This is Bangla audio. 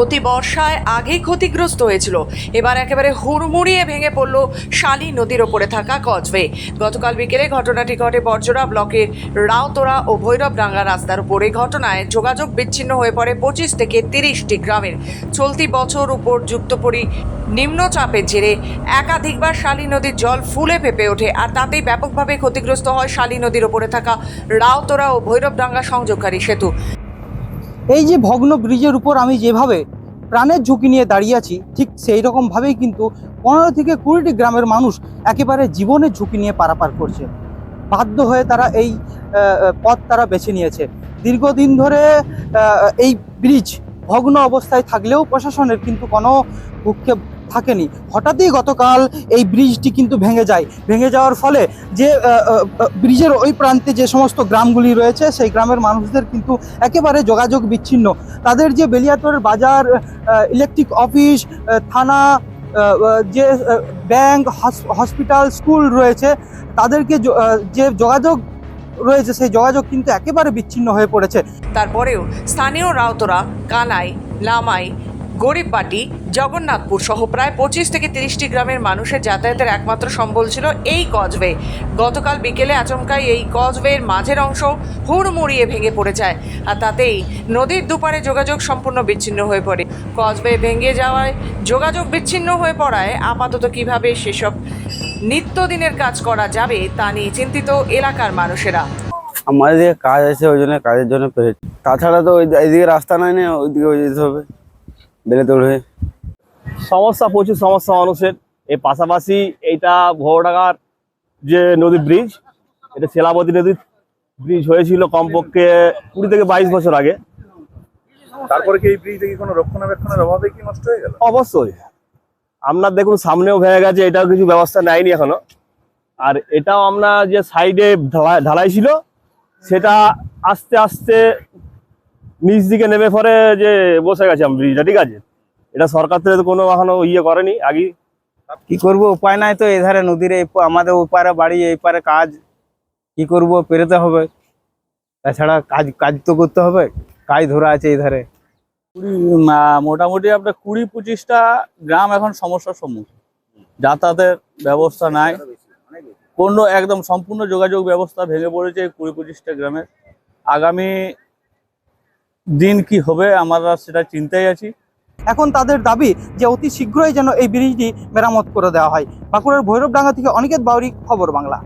অতি বর্ষায় আগেই ক্ষতিগ্রস্ত হয়েছিল। এবার একেবারে হুড়মুড়িয়ে ভেঙে পড়ল শালী নদীর ওপরে থাকা কজওয়ে গতকাল বিকেলে ঘটনাটি ঘটে বর্জরা ব্লকের রাউতরা ও ভৈরবডাঙ্গা রাস্তার উপরে। ঘটনায় যোগাযোগ বিচ্ছিন্ন হয়ে পড়ে পঁচিশ থেকে তিরিশটি গ্রামের। চলতি বছর উপর যুক্ত পরি নিম্নচাপের জেরে একাধিকবার শালী নদীর জল ফুলে ফেপে ওঠে আর তাতেই ব্যাপকভাবে ক্ষতিগ্রস্ত হয় শালী নদীর ওপরে থাকা রাউতরা ও ভৈরবডাঙ্গা সংযোগকারী সেতু। এই যে ভগ্ন ব্রিজের উপর আমি যেভাবে প্রাণের ঝুঁকি নিয়ে দাঁড়িয়ে আছি, ঠিক সেই রকমভাবেই কিন্তু পনেরো থেকে কুড়িটি গ্রামের মানুষ একেবারে জীবনের ঝুঁকি নিয়ে পারাপার করছে। বাধ্য হয়ে তারা এই পথ তারা বেছে নিয়েছে। দীর্ঘদিন ধরে এই ব্রিজ ভগ্ন অবস্থায় থাকলেও প্রশাসনের কিন্তু কোনো ভূক্ষেপ থাকেনি। হঠাৎই গতকাল এই ব্রিজটি কিন্তু ভেঙে যায়। ভেঙে যাওয়ার ফলে যে ব্রিজের ওই প্রান্তে যে সমস্ত গ্রামগুলি রয়েছে, সেই গ্রামের মানুষদের কিন্তু একেবারে যোগাযোগ বিচ্ছিন্ন। তাদের যে বেলিয়াতোর বাজার ইলেকট্রিক অফিস থানা যে ব্যাংক হসপিটাল স্কুল রয়েছে, তাদেরকে যে যোগাযোগ রয়েছে, সেই যোগাযোগ কিন্তু একেবারে বিচ্ছিন্ন হয়ে পড়েছে। তারপরেও স্থানীয় রাউতরা কানাই, লামাই গরিববাটি জগন্নাথপুর সহ প্রায় পঁচিশ থেকে তিরিশটি গ্রামের মানুষের যাতায়াতের একমাত্র সম্বল ছিল এই কজওয়ে গতকাল বিকেলে আচমকাই এই কজওয়ের মাঝের অংশ হুড়মুড়িয়ে ভেঙে পড়ে যায় আর তাতেই নদীর দুপারে যোগাযোগ সম্পূর্ণ বিচ্ছিন্ন হয়ে পড়ে। কজওয়ে ভেঙে যাওয়ায় যোগাযোগ বিচ্ছিন্ন হয়ে পড়ায় আপাতত কীভাবে সেসব নিত্যদিনের কাজ করা যাবে তা নিয়ে চিন্তিত এলাকার মানুষেরা। আমাদের কাজ আছে, ওই জন্য কাজের জন্য তাছাড়া তো ওই এইদিকে রাস্তা নাই না, ওইদিকে ওই যেতে হবে। বেলেতোড় হয়ে। সমস্যা প্রচুর সমস্যা মানুষের। এর পাশাপাশি এইটা ভোরডাঙ্গার যে নদী ব্রিজ এটা সেলাবতী নদীর ব্রিজ হয়েছিল কমপক্ষে কুড়ি থেকে বাইশ বছর আগে। তারপরে কি এই ব্রিজ থেকে কোনো রক্ষণাবেক্ষণের অভাবে কি নষ্ট হয়ে গেল? অবশ্যই। আপনার দেখুন সামনেও ভেঙে গেছে এটাও কিছু ব্যবস্থা নেয়নি এখনও। আর এটাও আমরা যে সাইডে ঢালাই ছিল সেটা আস্তে আস্তে নিচ দিকে নেমে পরে যে বসে গেছে আমি ব্রিজটা ঠিক আছে? এটা সরকার থেকে তো কোনো এখনও ইয়ে করেনি আগে কি করব উপায় নাই তো এধারে নদীর এই প- আমাদের ওপারে বাড়ি এই পারে কাজ। কি করব পেরোতে হবে। তাছাড়া কাজ কাজ তো করতে হবে কাজ ধরা আছে এই ধারে কুড়ি মোটামুটি আপনার কুড়ি পঁচিশটা গ্রাম এখন সমস্যার সম্মুখীন। যাতায়াতের ব্যবস্থা নাই। কোনো একদম সম্পূর্ণ যোগাযোগ ব্যবস্থা ভেঙে পড়েছে কুড়ি পঁচিশটা গ্রামে। আগামী দিন কি হবে আমরা সেটা চিন্তায় আছি। এখন তাদের দাবি যে অতি শীঘ্রই যেন এই ব্রিজটি মেরামত করে দেওয়া হয়। বাঁকুড়ার ভৈরবডাঙ্গা থেকে অনিকেত বাউরি, খবর বাংলা।